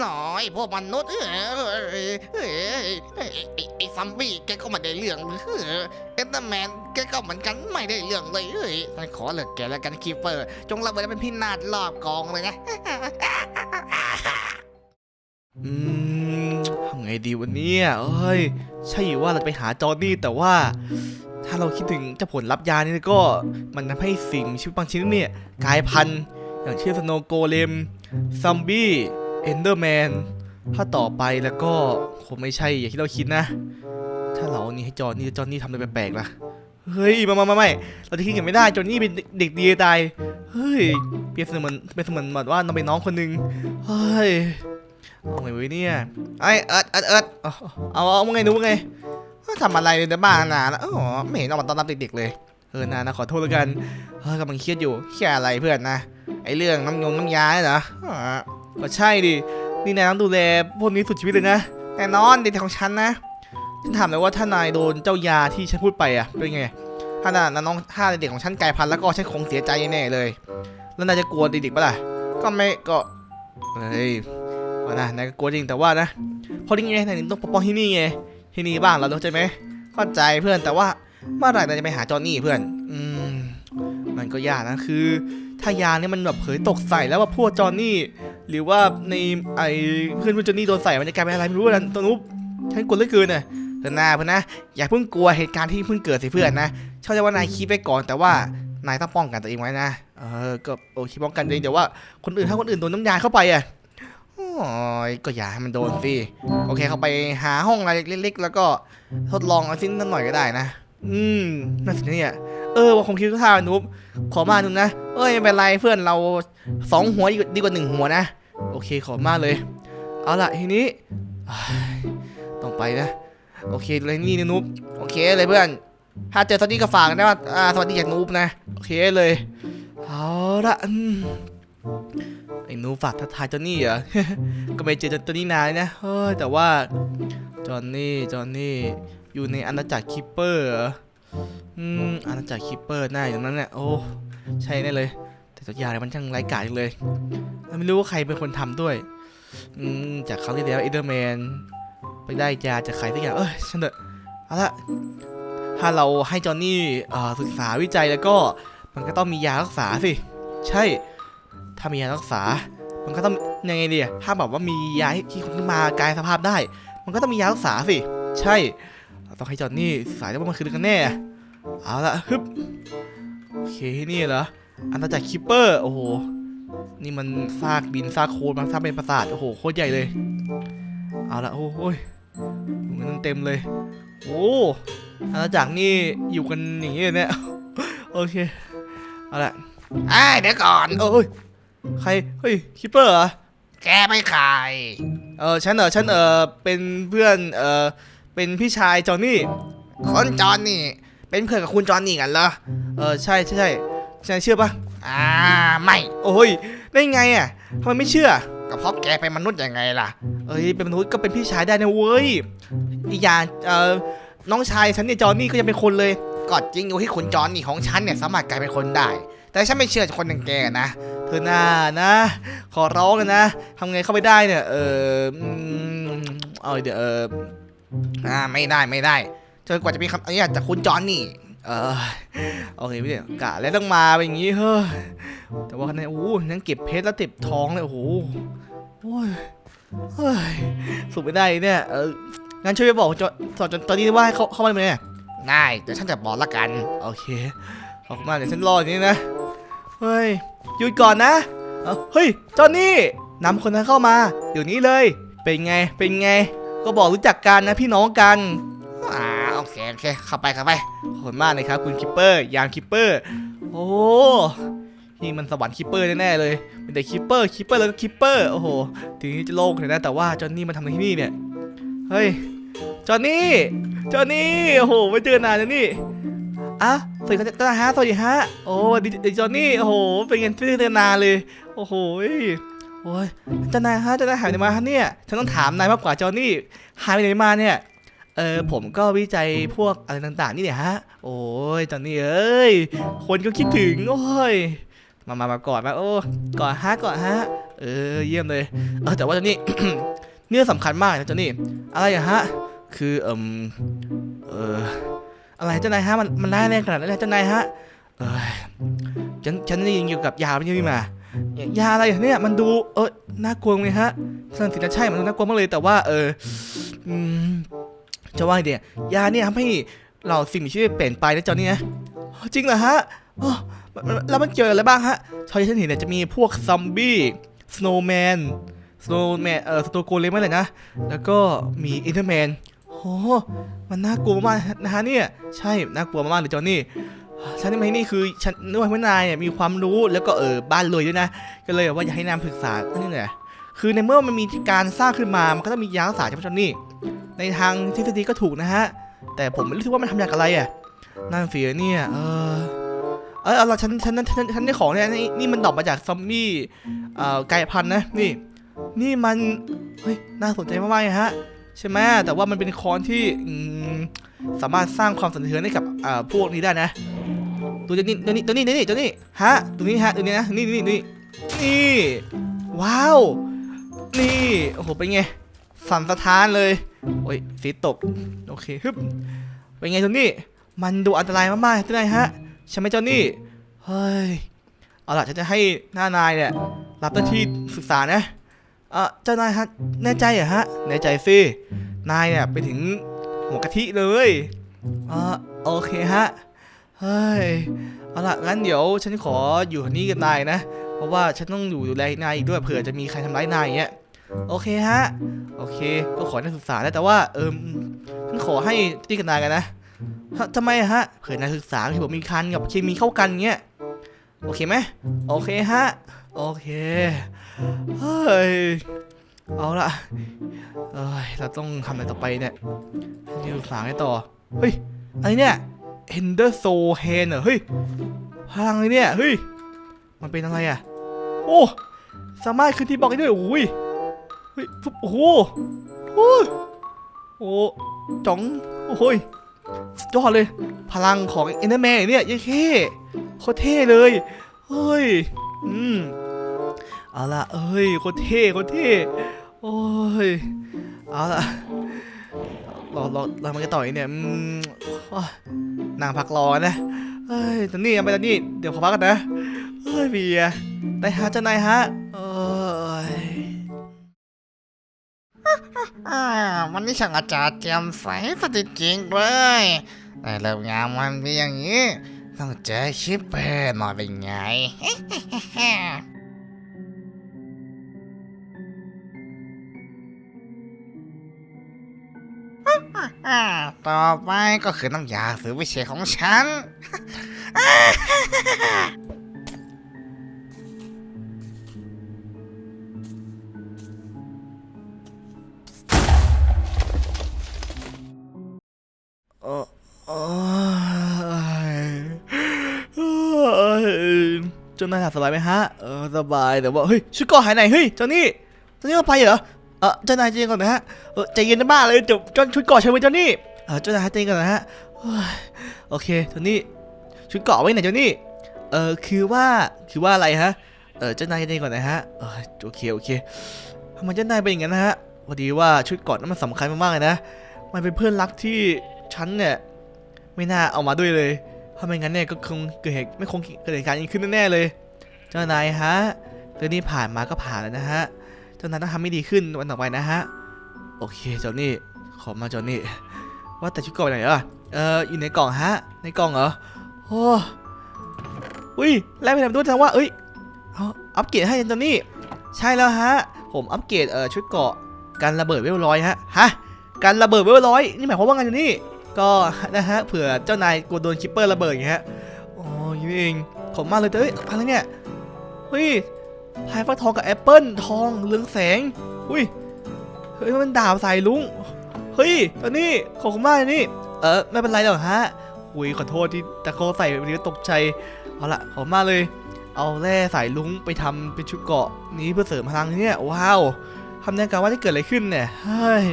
หน่อยพวกมนุษย์เออเออเออเออไอ้ไอซัมบี้แกก็ไม่ได้เรื่องเออเอ็นเตอร์แมนแกก็เหมือนกันไม่ได้เรื่องเลยเอ้ยฉันขอเลิกแกแล้วกันคีเปอร์ จงระเบิดเป็นพินาศรอบกองเลยนะอืมทำไงดีวันนี้เอ้ย ใช่ว่าเราไปหาจอร์นี่แต่ว่า ถ้าเราคิดถึงจะผลลัพธ์ยานี่ก็ มันทำให้สิ่งชีวิตบางชนิดเนี่ยกลายพันธุ์อย่างเช่นสโนโกเลมซัมบี้ เอนเดอร์แมนถ้าต่อไปแล้วก็คงไม่ใช่อย่างที่เราคิดนะ ถ้าเราเอานี่ให้จอร์นี่จอร์นี่ทำอะไรแปลกๆล่ะ เฮ้ยมามามาไม่เราจะคิดกันไม่ได้จอร์นี่เป็นเด็กดีตาย เฮ้ยเปรียบเสมือนเป็นเสมือนแบบว่าเราเป็นน้องคนหนึง เฮ้ยเอาไงวะเนี่ยไอเอิร์ดเอิร์ดเอิร์ดเอาเอาไงดูไงทำอะไรในบ้านนานอ๋อไม่เห็นออกมาตอนรับเด็กๆเลยเออนานะขอโทษแล้วกันเออกำลังเครียดอยู่แค่อะไรเพื่อนนะไอเรื่องน้ำยงน้ำยาเหรอ ก็ใช่ดินี่นายต้องดูแลพวกนี้สุดชีวิตเลยนะแน่นอนเด็กของฉันนะฉันถามเลยว่าถ้านายโดนเจ้ายาที่ฉันพูดไปอะเป็นไงถ้าน่ะน้องถ้าเด็กของฉันกลายพันธุ์แล้วก็ฉันคงเสียใจแน่เลย แล้วนายจะกลัวเด็กๆปะล่ะก็ไม่ก็เฮ้ยเอานะนายก็กลัวจริงแต่ว่านะเพราะนี่ไงนายถึงต้องปกป้องที่นี่ไงที่นี่บ้านเราเข้าใจไหมเข้าใจเพื่อนแต่ว่าเมื่อไหร่นายจะไปหาจอห์นนี่เพื่อน อืมมันก็ยากนะคือ ถ้ายาเนี่ยมันแบบเผยตกใส่แล้วว่าพวกจอห์นนี่ หรือว่าในไอเพื่อนเพื่อนจนนี่โดนใส่มันจะกลายเป็นอะไรไม่รู้นะตัวนุ๊บฉันกลัวเหลือเกินน่ะเพื่อนหน้าเพื่อนนะ อย่าเพิ่งกลัวเหตุการณ์ที่เพิ่งเกิดสิเพื่อนนะเข้าใจว่านายคิดไปก่อนแต่ว่านายต้องป้องกันตัวเองไว้นะ เออ ก็โอเคป้องกันตัวเองเดี๋ยวว่าคนอื่นถ้าคนอื่นโดนน้ำยาเข้าไปอะโอ้ยก็อย่าให้มันโดนสิ โอเคเข้าไปหาห้องอะไรเล็กๆ แล้วก็ทดลองเอาสิ้นนิดหน่อยก็ได้นะ อืมน่าสนใจเนี่ย เออว่าคงคิดว่าท่านุ๊บขอมาหนุนะ เอ้ยไม่เป็นไรเพื่อนเราสองหัวดีกว่าหนึ่งหัวนะ โอเคขอมาเลย เอาล่ะทีนี้ต้องไปนะ โอเคเลยนี่นะนุ๊บโอเคเลยเพื่อน ถ้าเจอตอนนี้ก็ฝากนะว่าอ่าสวัสดีจากนุ๊บนะ โอเคเลย เอาละไอ้หนูฝากทักทายจอนนี่เหรอ ก็ไม่เจอจอนนี่นานนะ เฮ้ยแต่ว่าจอนนี่ จอนนี่ อยู่ในอาณาจักรคิปเปอร์ อืมอาณาจักรคิปเปอร์หน้าอย่างนั้นเนี่ยโอ้ใช่แน่เลย แต่ตัวยาเนี่ยมันช่างไร้กาจเลยไม่รู้ว่าใครเป็นคนทำด้วย อืมจากครั้งที่แล้วเอเดอร์แมนไปได้ยาจากใครสักอย่างเอ้ยฉันเถอะเอาละถ้าเราให้จอนนี่เอ่อศึกษาวิจัยแล้วก็มันก็ต้องมียารักษาสิ ใช่ ถ้ามียารักษา มันก็ต้องยังไงดีถ้าแบบว่ามียาที่คนขึ้นมากายสภาพได้ มันก็ต้องมียารักษาสิ ใช่ เราต้องให้จอนนี่ศึกษาได้ว่ามันคืออะไรกันแน่เอาละฮึบโอเคนี่เหรออันตรจากคิปเปอร์โอ้โหนี่มันซากบินซากโคลนมันซากเป็นปราสาทโอ้โหโคตรใหญ่เลย เอาละโอ้โหยดูมันเต็มเลยโอ้อาณาจักรนี่อยู่กันอย่างนี้เลยเนี่ยโอเคเอาละไอ้ยเดี๋ยวก่อนเอ้ยใครเฮ้ยคิปเปอร์เหรอแกไม่ขายเออฉันเออฉันเออเป็นเพื่อนเออ เป็นพี่ชายจอห์นนี่คนจอนนี่ เป็นเพื่อนกับคุณจอนนี่กันเหรอ เออใช่ใช่ใช่ฉันเชื่อปะอ่าไม่โอ้ยได้ไงอะทำไมไม่เชื่อก็เพราะแกเป็นมนุษย์ยังไงล่ะ เอ้ยเป็นมนุษย์ก็เป็นพี่ชายได้นะเว้ยอีกอย่างเออน้องชายฉันเนี่ยจอห์นนี่ก็ยังเป็นคนเลยก็จริงอยู่ที่คุณจอนนี่ของฉันเนี่ยสามารถกลายเป็นคนได้ แต่ฉันไม่เชื่อคนอย่างแกนะ เธอหน้านะ ขอร้องเลยนะทำไงเข้าไปได้เนี่ย เอออืมเอาเดี๋ยวเออ อ่าไม่ได้ไม่ได้จนกว่าจะมีคำอนุญาตจากคุณจอนนี่ เออโอเคพี่เนี่ยกะแล้วต้องมาเป็นอย่างงี้เฮ้ยแต่ว่าคะแนนโอ้โหยังเก็บเพชรแล้วเก็บทองเลยโอ้โหโอ้ยเฮ้ยสุดไม่ได้เนี่ยเอองั้นช่วยไปบอกจอสอนจอนตอนนี้ว่าให้เขาเข้ามาไหมเนี่ยได้เดี๋ยวฉันจะบอกละกัน โอเคขอบคุณมากเดี๋ยวฉันรออย่างนี้นะเฮ้ยหยุดก่อนนะเอ้าเฮ้ยจอนนี่นำคนนั้นเข้ามาเดี๋ยวนี้เลย เป็นไงเป็นไง ก็บอกรู้จักกันนะพี่น้องกันอ่าโอเคโอเคเข้าไปเข้าไปขอบคุณมากเลยครับ คุณคิปเปอร์ยามคิปเปอร์ โอ้นี่มันสวรรค์คิปเปอร์แน่ๆเลยเป็นแต่คิปเปอร์คิปเปอร์แล้วก็คิปเปอร์โอ้โหทีนี้จะโล่งเลยนะแต่ว่าจอห์นนี่มาทำอะไรที่นี่เนี่ยเฮ้ยจอห์นนี่จอห์นนี่โอ้โหไม่เจอนานแล้วนี่อะสวัสดีครับฮะสวัสดีฮะโอ้ดีจอห์นนี่โอ้โหเป็นไงไม่เจอนานเลย โอ้โห โอ้ยเจานายฮะเจานายหายไปไหนมาฮะเนี่ยฉันต้องถามนายมากกว่าจอห์นนี่หายไปไหนมาเนี่ยเออผมก็วิจัยพวกอะไรต่าง ๆ นี่เนี่ยฮะ โอ้ยจอห์นนี่เอ้ยคนก็คิดถึงโอ้ยมามามากอดมาโอ้กอดฮะกอดฮะเออเยี่ยมเลยเออแต่ว่าเจานี่ เนี่ยสำคัญมากนะเจ้านี่ อะไรอะฮะ คือเอ่มเอออะไรเจ้านายฮะมันมันได้แรงขนาดนั้นเลยเจ้านายฮะเออฉันฉันได้ยินเกี่ยวกับยาไม่ใช่มา ยาอะไรเนี่ยมันดูเออน่ากลัวเลยฮะสันสินะใช่มันดูน่ากลัวมากเลยแต่ว่าเออจะว่าไงเนี่ยยาเนี่ยทำให้เราสิ่งมีชีวิตเปลี่ยนไปนะเจ้านี่นะจริงเหรอฮะแล้วมันเกี่ยวอะไรบ้างฮะเท่าที่ฉันเห็นเนี่ยจะมีพวกซอมบี้สโนว์แมนสโนว์แมนเอ่อสโตโกเลมอะไรนะ แล้วก็มีอินเทอร์แมนโอ้มันน่ากลัวมากนะฮะเนี่ย ใช่ น่ากลัวมากเลยจอห์นนี่ ฉันนี่ไม่นี่คือฉันนึกว่าพนายเนี่ยมีความรู้แล้วก็เออบ้านรวยด้วยนะ ก็เลยแบบว่าอยากให้นามปรึกษาอันนี่แหละคือในเมื่อมันมีการสร้างขึ้นมา มันก็ต้องมียารักษาใช่ไหมจอนนี่ ในทางทฤษฎีก็ถูกนะฮะ แต่ผมไม่รู้สึกว่ามันทำจากอะไรอะ นั่นเสียเนี่ย เออ เออเอาละฉัน ฉัน ฉัน ฉันได้ของเนี่ย นี่นี่มันดรอปมาจากซอมบี้เอ่อกายพันธุ์นะ นี่ นี่มัน เฮ้ย น่าสนใจมากๆฮะ ใช่ไหมแต่ว่ามันเป็นคอนที่สามารถสร้างความสั่นสะเทือนให้กับพวกนี้ได้นะ ตัวนี้ตัวนี้ตัวนี้ตัวนี้ตัวนี้ฮะตัวนี้ฮะตัวนี้นะนี่นี่นี่นี่ว้าวนี่โอ้โหเป็นไงสั่นสะท้านเลยโอ้ยสีตกโอเคฮึบเป็นไงตัวนี้มันดูอันตรายมากๆใช่ไหมฮะใช่ไหมเจ้านี่เฮ้ยเอาล่ะฉันจะให้หน้านายเนี่ยรับหน้าที่ศึกษานะเออเจ้านายฮะแน่ใจเหรอฮะแน่ใจสินายเนี่ยไปถึงหัวกะทิเลยเออโอเคฮะ เฮ้ย เอาล่ะงั้นเดี๋ยวฉันขออยู่ที่นี่กับนายนะ เพราะว่าฉันต้องอยู่ดูแลนายอีกด้วยเผื่อจะมีใครทำร้ายนายอย่างเงี้ย โอเคฮะ โอเค ก็ขอให้นักศึกษานะแต่ว่าเอิมฉันขอให้ที่กับนายกันนะฮะทำไมฮะ เผื่อนักศึกษาที่ผมมีคันกับเคมีเข้ากันเงี้ย โอเคไหมโอเคฮะ โอเค เฮ้ย เอาละเอ้ย เราต้องทำอะไรต่อไปเนี่ยนักศึกษาให้ต่อ เฮ้ยอะไรเนี่ย Ender Soul Hand เหรอเฮ้ยพลังเลยเนี่ยเฮ้ยมันเป็นอะไรอะ โอ้สามารถขึ้นที่บล็อกได้ด้วยโอ้ยเฮ้ยฟุบโอ้โหโอ้ยโอ้จ๋องโอ้ยสุดยอดเลย พลังของเอ็นเดอร์แมนเนี่ยยังเท่โคตรเท่เลยเฮ้ยอืมเอาละเอ้ยโคตรเท่โคตรเท่โอ้ยเอาละ รอรอรอมันจะต่อยเนี่ยอืมอนั่งพักรอนะเฮ้ยตอนนี้ยังไปตอนนี้เดี๋ยวขอพักกันนะเฮ้ยเบียร์ได้ฮะเจ้านายฮะเอ้ยวันนี้ช่างอาจารย์แจ่มใสซะจริงเลยแต่เริ่มงานมันเป็นอย่างนี้ ต้องเจอชิปเปอร์หน่อยเป็นไง อ่า ต่อไปก็คือน้ำยาสือวิเศษของฉัน โอ้โอยเจ้านายหลับสบายไหมฮะ เออ สบายแต่ว่า เฮ้ยชุดเกราะหายไหน เฮ้ย เจ้านี่เจ้านี่เอาไปเหรอ เออเจ้านายใจเย็นก่อนนะฮะเออใจเย็นนะบ้าเลยเดี๋ยวจ้าชุดเกาะใช้ไว้เจ้านี่เออเจ้านายใจเย็นก่อนนะฮะโอเคเจ้านี่ชุดเกาะไว้ไหนเจ้านี่เออคือว่าคือว่าอะไรฮะเออเจ้านายใจเย็นก่อนนะฮะเออโอเคโอเคทำไมเจ้านายเป็นอย่างนั้นนะฮะพอดีว่าชุดเกาะนั้นมันสำคัญมากๆเลยนะมันเป็นเพื่อนรักที่ฉันเนี่ยไม่น่าเอามาด้วยเลยถ้าไม่งั้นเนี่ยก็คงเกิดเหตุไม่คงเกิดเหตุการณ์นี้ขึ้นแน่ๆเลย เจ้านายฮะเรื่องนี้ผ่านมาก็ผ่านแล้วนะฮะ จ้านายต้องทำให้ดีขึ้นวันต่อไปนะฮะ โอเคเจ้านี่ ขอมาเจ้านี่ ว่าแต่ชุดเกาะไปไหนอะเอออยู่ในกล่องฮะ ในกล่องเหรอ โอ้อุ้ยแล้วไปทำด้วยแสดงว่า เอ้ยเอาอัปเกรดให้เจ้านี่ ใช่แล้วฮะ ผมอัปเกรดเอ่อชุดเกาะการระเบิดเวลร้อยฮะ ฮะ การระเบิดเวลร้อยนี่หมายความว่าไงเจ้านี่ ก็นะฮะ เผื่อเจ้านายกลัวโดนคิปเปอร์ระเบิดอย่างเงี้ยอ๋อยังนี้เองขอบมากเลยแต่เอ้ยอะไรเนี่ย เฮ้ย พายฟักทองกับแอปเปิลทองเรืองแสง อุ้ย เฮ้ยมันดาบสายลุง เฮ้ยตอนนี้ขอบคุณมากเลยนี่ เออไม่เป็นไรหรอกฮะอุ้ยขอโทษที่ตะโกใส่แบบนี้ตกใจ เอาละขอบมากเลย เอาแร่สายลุงไปทำเป็นชุดเกาะนี้เพื่อเสริมพลังเนี่ยว้าวทำแนวการว่าจะเกิดอะไรขึ้นเนี่ย เฮ้ย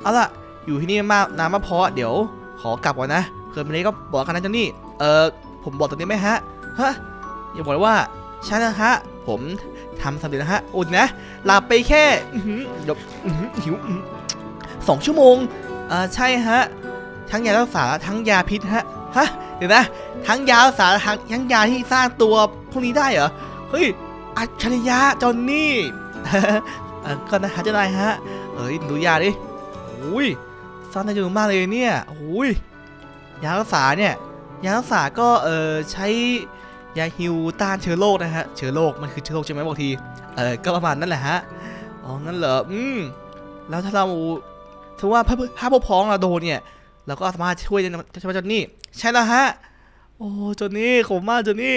เอาล่ะอยู่ที่นี่มากนานมาพอเดี๋ยว ขอกลับก่อนนะเกิดวันนี้ก็บอกกันนะเจ้านี่ เออผมบอกตรงนี้ไหมฮะ ฮะ อย่าบอกว่าใช่นะฮะ ผมทำสำเร็จแล้วฮะอุ่นะหลับไปแค่หือเดี๋ยวอื้อหือหิวสองชั่วโมงเออใช่ฮะ ทั้งยารักษาทั้งยาพิษฮะฮะเดี๋ยวนะ ทั้งยารักษาทั้งทั้งยาที่สร้างตัวพวกนี้ได้เหรอเฮ้ยอัจฉริยะจอนนี่ก็นะฮะจ้านายฮะเอ้ยดูยาดิโอ้ยสร้างได้เยอะมากเลยเนี่ยโอ้ยยารักษาเนี่ยยารักษาก็เออใช้ ยาฮิวต้านเชื้อโรคนะฮะ เชื้อโรคมันคือเชื้อโรคใช่ไหมบางที เออก็ประมาณนั้นแหละฮะ อ๋อ งั้นเหรอ อืม แล้วถ้าเราถือว่าถ้าถ้พวกพ้องเราโดนเนี่ย เราก็สามารถช่วยได้นะใช่ไหมจนนี่ ใช่แล้วฮะ โอ้จนนี่ขอบคุณมากจนนี่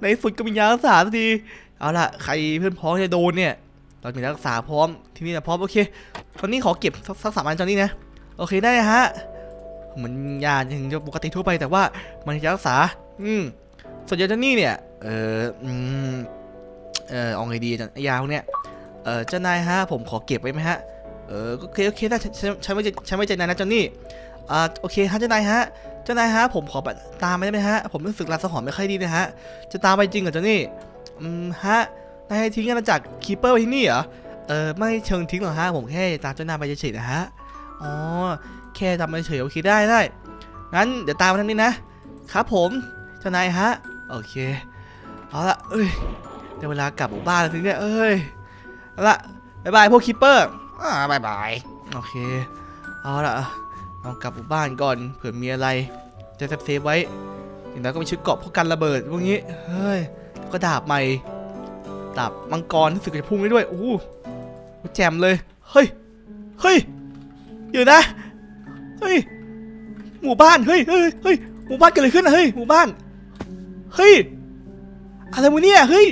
ในสุดก็มียารักษาสักที เอาล่ะ ใครเพื่อนพ้องจะโดนเนี่ย เรามีรักษาพร้อม ที่นี่นะพร้อมโอเคตอนนี้ขอเก็บสักสักสามอันจนนี่นะ โอเคได้ฮะ เหมือนยาอย่างปกติทั่วไปแต่ว่ามันยารักษา อืม ส่วนยาจอนนี่เนี่ย เอออืมเออเอาไงดีจารย์ไอ้ยาพวกเนี้ย เออเจ้านายฮะผมขอเก็บไว้ไหมฮะ เออโอเคโอเคได้ฉันฉันฉันไม่ใจฉันไม่ใจนายนะเจอนนี่ อ่าโอเคฮะเจ้านายฮะ เจ้านายฮะผมขอแบบตามไปได้ไหมฮะ ผมรู้สึกลาสหอนไม่ค่อยดีนะฮะ จะตามไปจริงเหรอเจ้านี่ อืมฮะ นายทิ้งอาณาจักรคีเปอร์ไว้ที่นี่เหรอ เออไม่เชิงทิ้งหรอกฮะผมแค่ตามเจ้านายไปเฉยๆนะฮะ อ๋อแค่ตามไปเฉยโอเคได้ได้ งั้นเดี๋ยวตามมาทางนี้นะ ครับผม เจ้านายฮะ โอเค เอาละเอ้ยได้เวลากลับหมู่บ้านแล้วสิเนี่ย เอ้ย เอาละบ๊ายบายพวกคีเปอร์ อ่าบายบาย โอเค เอาละเอากลับหมู่บ้านก่อน เผื่อมีอะไร จะเซฟๆไว้ อย่างนั้นก็มีชุดเกราะป้องกันระเบิดพวกนี้ เฮ้ย ก็ดาบใหม่ ดาบมังกรรู้สึกจะพุ่งได้ด้วย โอ้โหแจ่มเลย เฮ้ย เฮ้ยอยู่นะ เฮ้ย หมู่บ้าน เฮ้ยเฮ้ยเฮ้ยหมู่บ้านเกิดอะไรขึ้นอะเฮ้ย หมู่บ้าน เฮ้ย อะไรวะเนี่ย เฮ้ย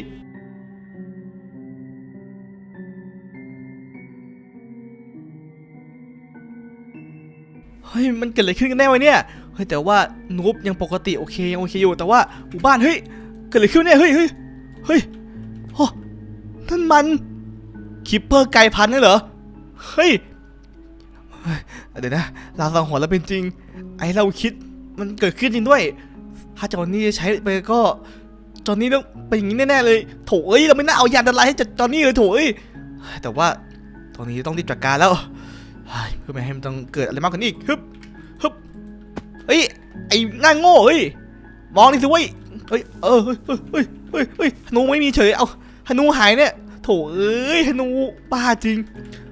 เฮ้ย มันเกิดอะไรขึ้นกันแน่วะเนี่ย เฮ้ย แต่ว่านูบยังปกติโอเคยังโอเคอยู่ แต่ว่าหมู่บ้าน เฮ้ย เกิดอะไรขึ้นเนี่ยเฮ้ย เฮ้ย เฮ้ยโอ้นั่นมัน คิปเปอร์ไกลพันนี่เหรอเฮ้ยเฮ้ย เดี๋ยวนะลาสังหรณ์แล้วเป็นจริง ไอเราคิดมันเกิดขึ้นจริงด้วย ถ้าจอนนี่จะใช้ไปก็จอนนี่ต้องเป็นอย่างนี้แน่ๆเลยโถเอ้ยเราไม่น่าเอายานอะไรให้จอนนี่เลยโถเอ้ยแต่ว่าตอนนี้ต้องรีบจัดการแล้วเฮ้ยเพื่อไม่ให้มันต้องเกิดอะไรมากกว่านี้อีกฮึบฮึบเฮ้ยไอ้หน้าโง่เฮ้ยมองนี่สิเว้ยเฮ้ยเออเฮ้ยเฮ้ยเฮ้ยเฮ้ยฮนูไม่มีเฉยเอาฮนูหายเนี่ยโถเอ้ยฮนูบ้าจริง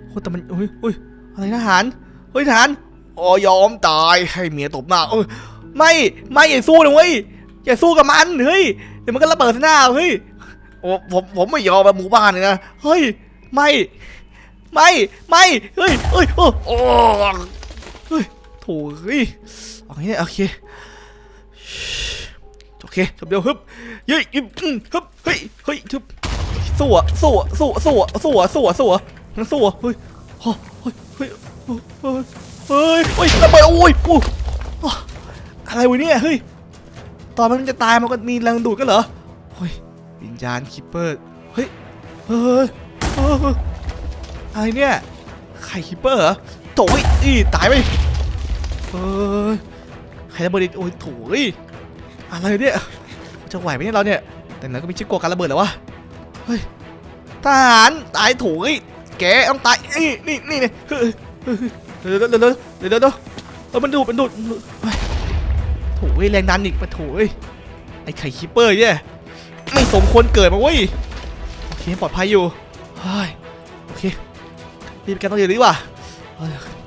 โอ้แต่มันเฮ้ยเฮ้ยอะไรทหารเฮ้ยทหารอ๋อยอมตายให้เมียตบหน้าเอ้ย ไม่ไม่อย่าสู้นะเว้ยอย่าสู้กับมันเฮ้ยเดี๋ยวมันก็ระเบิดหน้าเฮ้ยโอ้ผมผมไม่ยอมแบบหมู่บ้านเลยนะเฮ้ยไม่ไม่ไม่เฮ้ยเฮ้ยโอ้โอ้โถเฮ้ยเอาอย่างนี้โอเคโอเคจบเดียวฮึบเย้ยอืมฮึบเฮ้ยเฮ้ยทึบสู้อะสู้อะสู้อะสู้อะสู้อะสู้อะสู้อะสู้อะเฮ้ยโอ้ยเฮ้ยเฮ้ยเฮ้ยเฮ้ยเฮ้ยระเบิดโอ้ยโอ้ อะไรวะเนี่ย เฮ้ย ตอนมันจะตายมันก็มีแรงดูดกันเหรอ เฮ้ย วิญญาณคิปเปอร์ เฮ้ย เฮ้ยเฮ้ยอะไรเนี่ย ไข่คิปเปอร์เหรอโถ่อีตายไปเฮ้ยใครระเบิดโอ้ยโถยอะไรเนี่ย จะไหวไหมเนี่ยเราเนี่ย แต่นั้นก็มีชิคโกะการระเบิดเหรอวะ เฮ้ย ทหารตายโถยแกต้องตายนี่นี่นี่นี่เฮ้ยเฮ้ยเดี๋ยวเดี๋ยวเดี๋ยวเดี๋ยวเดี๋ยวเดี๋ยเออมันดูดมันดูด ถยแรงดันอีกมาโถยไอ้ไข่คิปเปอร์เนี่ยไม่สมควรเกิดมาเว้ยโอเคปลอดภัยอยู่เฮ้ยโอเครีบกันต้องเรียนดีกว่า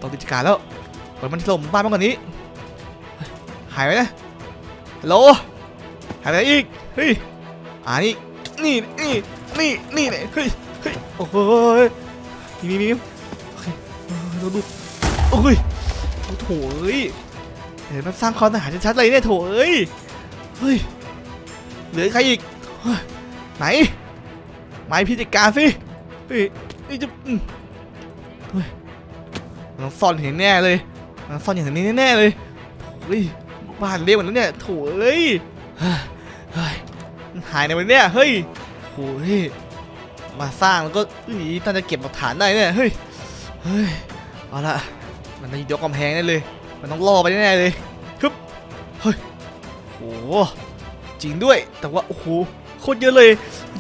ต้องกิจการแล้วปล่อยมันถล่มบ้านมากกว่านี้ หายไปนะฮัลโหลหายไปไหนอีกเฮ้ยอ่านี่นี่นี่นี่นี่เนี่ยเฮ้ยเฮ้ยโอ้ยนี่นี่โอเคเออเราดูโอ้ยโอ้โถ เห็นมันสร้างความทหารชัดๆเลยเนี่ยโถเอ้ย เฮ้ย เหลือใครอีก ไหน ไม้พี่จัดการสิเฮ้ยนี่จะอืมเฮ้ยมันต้องซ่อนอย่างแน่เลยมันซ่อนอย่างนี้แน่เลยเฮ้ยบ้านเรียกมันแล้วเนี่ยโถเอ้ย เฮ้ยมันหายในวันเนี้ยเฮ้ยโอ้ยมาสร้างแล้วก็อุ้ยน่าจะเก็บหลักฐานได้เนี่ย เฮ้ย เฮ้ย เอาละมันต้องยกกำแพงได้เลย มันต้องล่อไปแน่เลยฮึบเฮ้ยโอ้โหจริงด้วยแต่ว่าโอ้โหโคตรเยอะเลย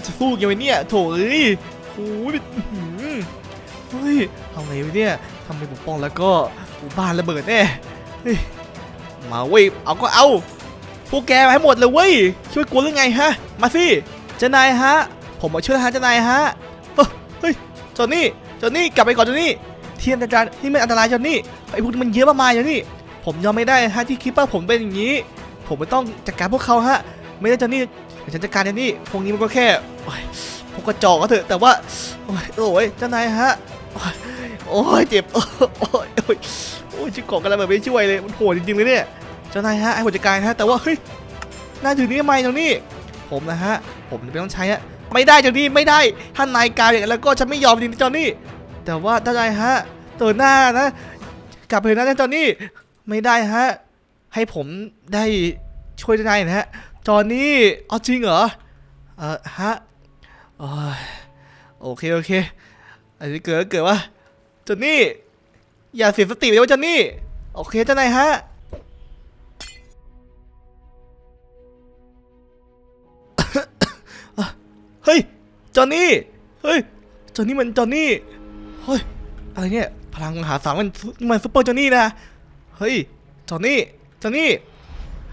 จะสู้ยังไงเนี่ยโถเอ้ยโอ้ยอื้อหือเฮ้ยเอาไงวะเนี่ยทำไมปกป้องแล้วก็ปูบ้านระเบิดแน่เฮ้ยมาเว้ยเอาก็เอาพวกแกมาให้หมดเลยเว้ยช่วยกลัวหรือไงฮะ มาสิเจ้านายฮะ ผมมาช่วยฮะเจ้านายฮะเอ้อเฮ้ยจอนนี่จอนนี่กลับไปก่อนจอนนี่ เที่อันตรายที่มันอันตรายจนนี่ไอ้พวกนี้มันเยอะมากมายจนนี่ผมยอมไม่ได้ฮะที่คิดว่าผมเป็นอย่างนี้ ผมไม่ต้องจัดการพวกเขาฮะ ไม่ได้จนนี่เดี๋ยวฉันจัดการจนนี่พวกนี้มันก็แค่พวกกระจอกก็เถอะแต่ว่าโอ้ยเจ้านายฮะโอ้ยเจ็บโอ้ยโอ้ยโอ้ยชิคกกันแล้วแบบไม่ช่วยเลยมันโหดจริงๆเลยเนี่ยเจ้านายฮะไอ้หัวจัดการฮะแต่ว่าเฮ้ยนายถือนี่ทำไมตรงนี้ผมนะฮะผมจะไม่ต้องใช้ฮะไม่ได้จอนนี่ไม่ได้ถ้านายกาวอย่างนั้นแล้วก็ฉันไม่ยอมจริงๆจอนนี่ แต่ว่าเจ้านายฮะตัวหน้านะ กลับไปเถอะนะจอนนี่ไม่ได้ฮะ ให้ผมได้ช่วยได้นะฮะ จอนนี่เอาจริงเหรอ เออฮะโอเคโอเคอันนี้เกิดก็เกิดว่าจอนนี่ อย่าเสียสติไปเลยว่าจอนนี่ โอเคเจ้านายฮะเฮ้ย จอนนี่ เฮ้ย จอนนี่มันจอนนี่ ฮ้ย อะไรเนี่ย พลังมหาศาลมันมันซุปเปอร์จอห์นี่นะ เฮ้ย จอห์นี่ จอห์นี่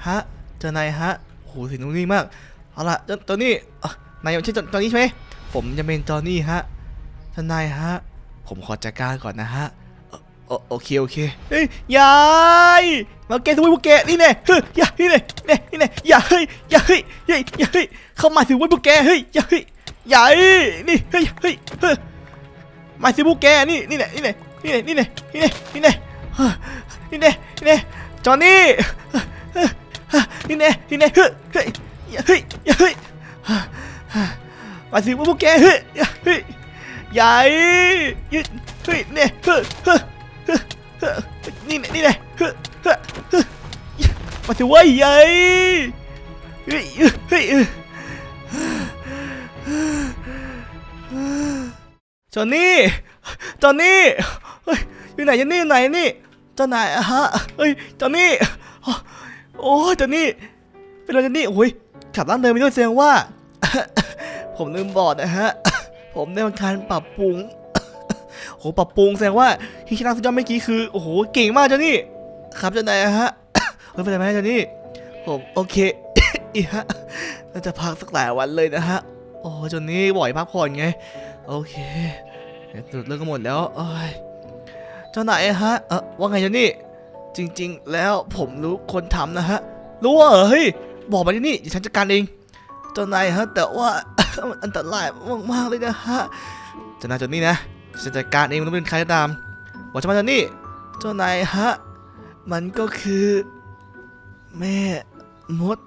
ฮะ เจอนายฮะโหสีนุ่มนิ่มาก เอาละจอจอห์นี่นายยังใช่จอจอห์นี่ใช่ไหม ผมจะเป็นจอห์นี่ฮะทนายฮะ ผมขอจัดการก่อนนะฮะโอโอเคโอเคเฮ้ยยายมาเกสวยพวกแกนี่แน่เฮ้ยอย่านี่แน่นี่นี่แน่อย่าเฮ้ยอย่าเฮ้ยยาอย่าเฮ้ยเข้ามาสิเว้ยพวกแกเฮ้ยอย่าเฮ้ยย่าเฮ้ยนี่เฮ้ยเฮ้ยเฮ้ย มาสิพวกแกนี่นี่แน่นี่แน่นี่แน่นี่แน่นี่แน่นี่แน่เฮ้ยนี่แน่นี่แน่จอห์นนี่นี่แน่นี่แน่เฮ้ยเฮ้ยอย่าเฮ้ยอย่าเฮ้ยมาสิพวกแกเฮ้ยอย่าเฮ้ยใหญ่ยืดเฮ้ยเนี่ยเฮ้ยเฮ้ยเฮ้ยเฮ้ยนี่แน่นี่แน่เฮ้ยเฮ้ยเฮ้ยมาสิเว้ยใหญ่เฮ้ยเฮ้ย จอนนี่จอนนี่เฮ้ยอยู่ไหนจอนนี่ไหนนี่จอนไหนอะฮะเฮ้ยจอนนี่โอ้จอนนี่เป็นไรจอนนี่โอ้ยขับร่างเดินไปด้วยแสดงว่า ผมลืมบอกนะฮะผมได้ทำการปรับปรุงโหปรับปรุงแสดงว่าที่ชนะสุดยอดเมื่อกี้คือโอ้โหเก่งมากจอนนี่ครับจอนนายฮะเฮ้ยเป็นไรไหมจอนนี่ผมโอเคอีฮะน่าจะพักสักหลายวันเลยนะฮะโอ้จอนนี่บ่อยพักผ่อนไง โอเคเดี๋ยวจุดเลิกก็หมดแล้วโอ้ยเจ้านายฮะเออว่าไงจอนนี่ จริง ๆ แล้วผมรู้คนทำนะฮะ รู้เหรอเฮ้ยบอกมาที่นี่เดี๋ยวฉันจัดการเอง เจ้านายฮะแต่ว่า มันอันตรายมากๆเลยนะฮะเจ้านายเจนนี่นะฉันจัดการเองไมันต้องเป็นใครก็ตามบอกฉันมาเจนนี่ เจ้านายฮะมันก็คือ แม่มด